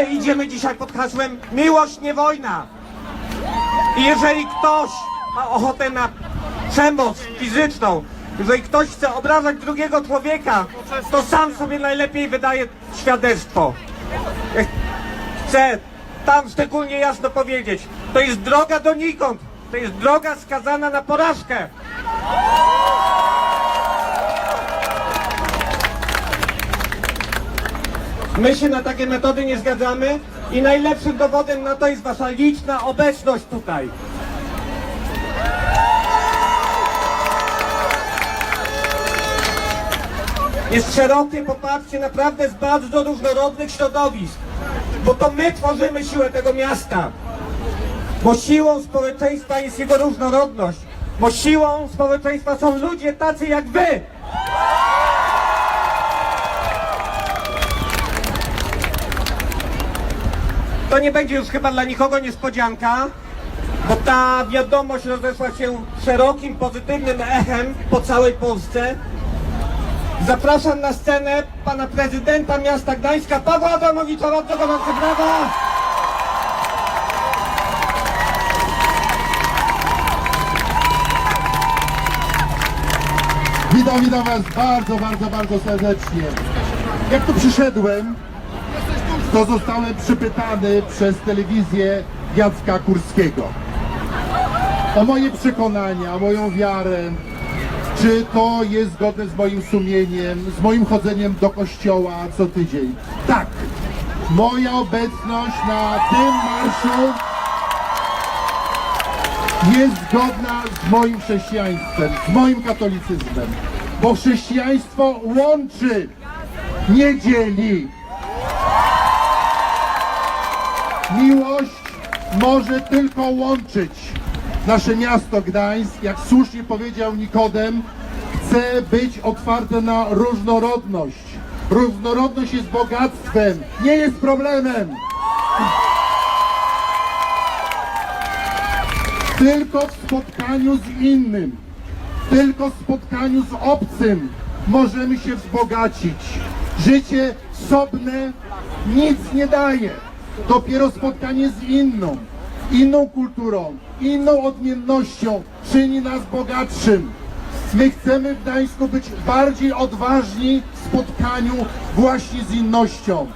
My idziemy dzisiaj pod hasłem Miłość nie wojna. I jeżeli ktoś ma ochotę na przemoc fizyczną, jeżeli ktoś chce obrażać drugiego człowieka, to sam sobie najlepiej wydaje świadectwo. Chcę tam szczególnie jasno powiedzieć, to jest droga donikąd, to jest droga skazana na porażkę. My się na takie metody nie zgadzamy i najlepszym dowodem na to jest wasza liczna obecność tutaj. Jest szerokie poparcie naprawdę z bardzo różnorodnych środowisk, bo to my tworzymy siłę tego miasta. Bo siłą społeczeństwa jest jego różnorodność, bo siłą społeczeństwa są ludzie tacy jak wy. To nie będzie już chyba dla nikogo niespodzianka, bo ta wiadomość rozeszła się szerokim, pozytywnym echem po całej Polsce. Zapraszam na scenę pana prezydenta miasta Gdańska, Pawła Adamowicza. Bardzo gorące brawa! Witam, witam Was bardzo, bardzo, bardzo serdecznie. Jak tu przyszedłem, to zostałem przypytany przez telewizję Jacka Kurskiego o moje przekonania, o moją wiarę, czy to jest zgodne z moim sumieniem, z moim chodzeniem do kościoła co tydzień. Tak, moja obecność na tym marszu jest zgodna z moim chrześcijaństwem, z moim katolicyzmem, bo chrześcijaństwo łączy, nie dzieli. Miłość może tylko łączyć. Nasze miasto Gdańsk, jak słusznie powiedział Nikodem, chce być otwarte na różnorodność. Różnorodność jest bogactwem, nie jest problemem. Tylko w spotkaniu z innym, tylko w spotkaniu z obcym możemy się wzbogacić. Życie sobne nic nie daje. Dopiero spotkanie z inną, inną kulturą, inną odmiennością czyni nas bogatszym. My chcemy w Gdańsku być bardziej odważni w spotkaniu właśnie z innością.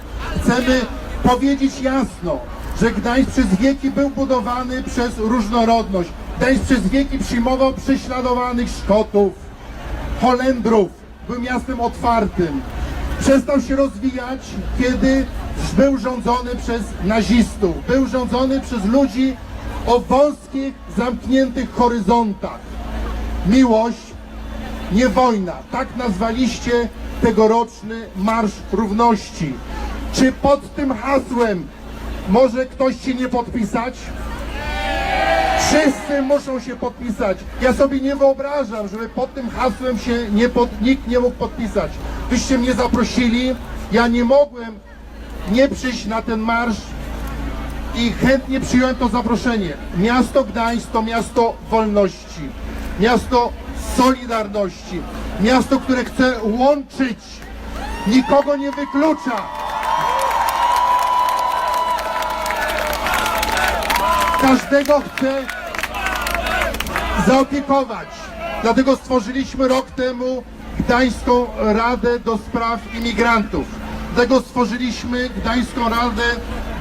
Chcemy powiedzieć jasno, że Gdańsk przez wieki był budowany przez różnorodność. Gdańsk przez wieki przyjmował prześladowanych Szkotów, Holendrów, był miastem otwartym. Przestał się rozwijać, kiedy był rządzony przez nazistów, był rządzony przez ludzi o wąskich, zamkniętych horyzontach. Miłość, nie wojna. Tak nazwaliście tegoroczny Marsz Równości. Czy pod tym hasłem może ktoś się nie podpisać? Wszyscy muszą się podpisać. Ja sobie nie wyobrażam, żeby pod tym hasłem się nie pod, nikt nie mógł podpisać. Wyście mnie zaprosili, ja nie mogłem nie przyjść na ten marsz i chętnie przyjąłem to zaproszenie. Miasto Gdańsk to miasto wolności, miasto solidarności, miasto, które chce łączyć, nikogo nie wyklucza. Każdego chce zaopiekować. Dlatego stworzyliśmy rok temu Gdańską Radę do Spraw Imigrantów. Dlatego stworzyliśmy Gdańską Radę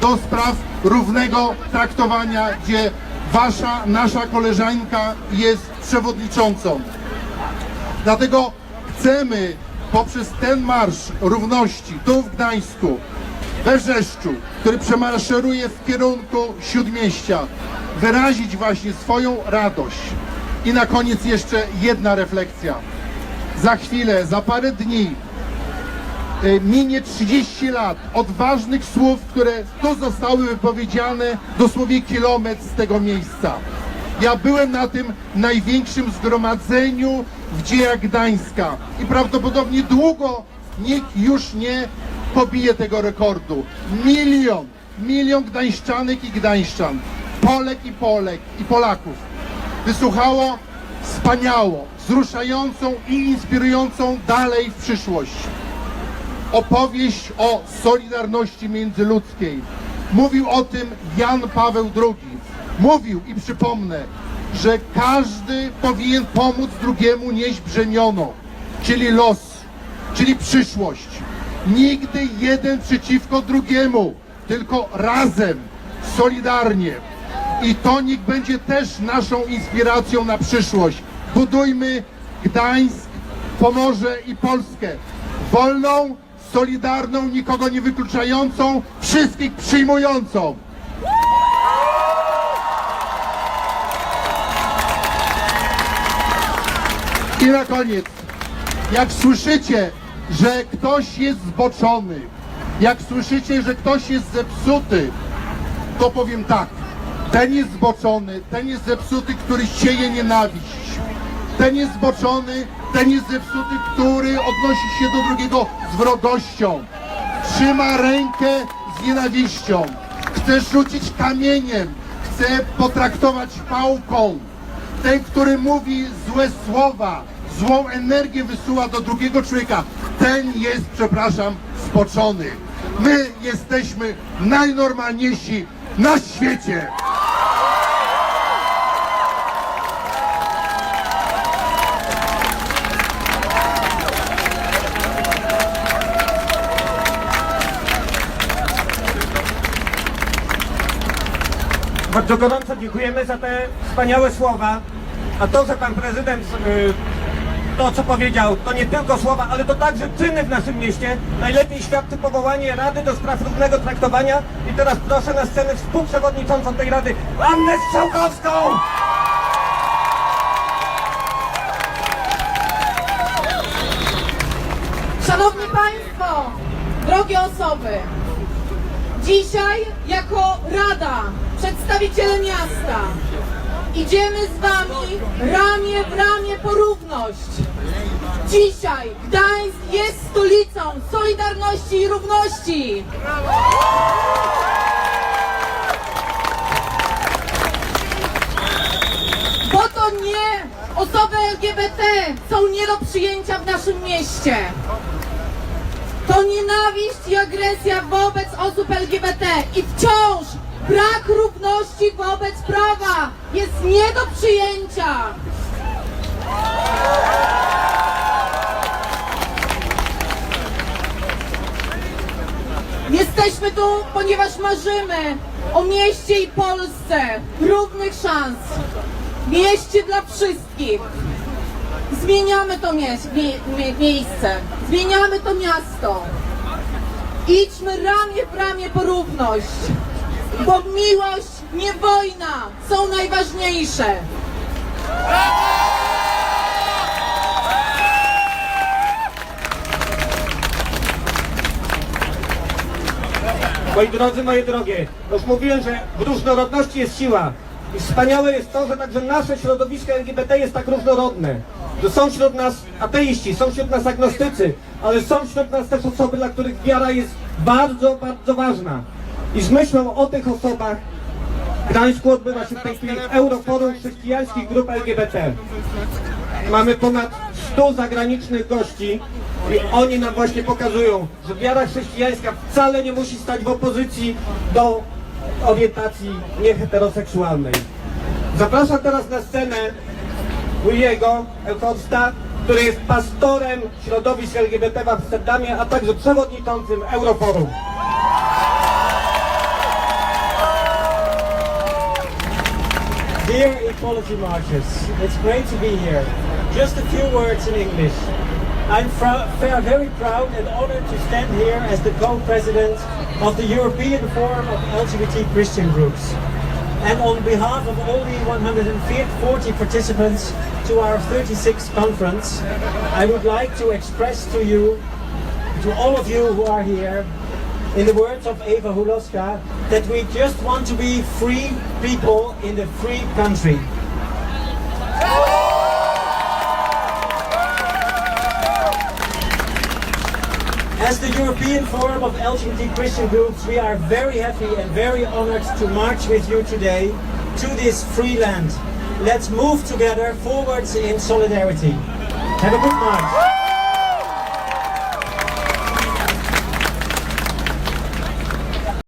do Spraw Równego Traktowania, gdzie wasza, nasza koleżanka jest przewodniczącą. Dlatego chcemy poprzez ten marsz równości tu w Gdańsku, we Wrzeszczu, który przemaszeruje w kierunku Śródmieścia, wyrazić właśnie swoją radość. I na koniec jeszcze jedna refleksja. Za chwilę, za parę dni y, minie 30 lat od ważnych słów, które tu zostały wypowiedziane dosłownie kilometr z tego miejsca. Ja byłem na tym największym zgromadzeniu w dziejach Gdańska i prawdopodobnie długo nikt już nie pobije tego rekordu. Milion, milion gdańszczanek i gdańszczan, Polek i Polek i Polaków wysłuchało wspaniałą, wzruszającą i inspirującą dalej w przyszłość opowieść o solidarności międzyludzkiej. Mówił o tym Jan Paweł II. Mówił i przypomnę, że każdy powinien pomóc drugiemu nieść brzemiono, czyli los, czyli przyszłość. Nigdy jeden przeciwko drugiemu, tylko razem, solidarnie. I to niech będzie też naszą inspiracją na przyszłość. Budujmy Gdańsk, Pomorze i Polskę. Wolną, solidarną, nikogo nie wykluczającą, wszystkich przyjmującą. I na koniec, jak słyszycie, że ktoś jest zboczony, jak słyszycie, że ktoś jest zepsuty, to powiem tak. Ten jest zboczony, ten jest zepsuty, który sieje nienawiść. Ten jest zboczony, ten jest zepsuty, który odnosi się do drugiego z wrogością. Trzyma rękę z nienawiścią. Chce rzucić kamieniem, chce potraktować pałką. Ten, który mówi złe słowa, złą energię wysyła do drugiego człowieka, ten jest, przepraszam, spoczony. My jesteśmy najnormalniejsi na świecie. Bardzo gorąco dziękujemy za te wspaniałe słowa. A to, że pan prezydent y, to, co powiedział, to nie tylko słowa, ale to także czyny w naszym mieście. Najlepiej świadczy powołanie Rady do Spraw Równego Traktowania. I teraz proszę na scenę współprzewodniczącą tej Rady, Annę Strzałkowską! Szanowni Państwo, drogie osoby, dzisiaj jako Rada, przedstawiciele miasta, idziemy z Wami ramię w ramię po równość. Dzisiaj Gdańsk jest stolicą Solidarności i Równości. Bo to nie osoby LGBT są nie do przyjęcia w naszym mieście. To nienawiść i agresja wobec osób LGBT i wciąż brak równości wobec prawa jest nie do przyjęcia. Jesteśmy tu, ponieważ marzymy o mieście i Polsce równych szans. Mieście dla wszystkich. Zmieniamy to mie mie mie miejsce, zmieniamy to miasto. Idźmy ramię w ramię po równość, bo miłość, nie wojna są najważniejsze. Moi drodzy, moje drogie, już mówiłem, że w różnorodności jest siła. I wspaniałe jest to, że także nasze środowisko LGBT jest tak różnorodne. Że są wśród nas ateiści, są wśród nas agnostycy, ale są wśród nas też osoby, dla których wiara jest bardzo, bardzo ważna. I z myślą o tych osobach w Gdańsku odbywa się w tej chwili Euroforum Chrześcijańskich Grup LGBT. Mamy ponad 100 zagranicznych gości i oni nam właśnie pokazują, że wiara chrześcijańska wcale nie musi stać w opozycji do orientacji nieheteroseksualnej. Zapraszam teraz na scenę Williego Elforsta, który jest pastorem środowisk LGBT w Amsterdamie, a także przewodniczącym Euroforum. Dear Equality Marchers, it's great to be here. Just a few words in English. I'm very proud and honored to stand here as the co-president of the European Forum of LGBT Christian Groups. And on behalf of all the 140 participants to our 36th conference, I would like to express to you, to all of you who are here, in the words of Eva Huloska, that we just want to be free people in a free country. As the European Forum of LGBT Christian Groups, we are very happy and very honored to march with you today to this free land. Let's move together forwards in solidarity. Have a good march.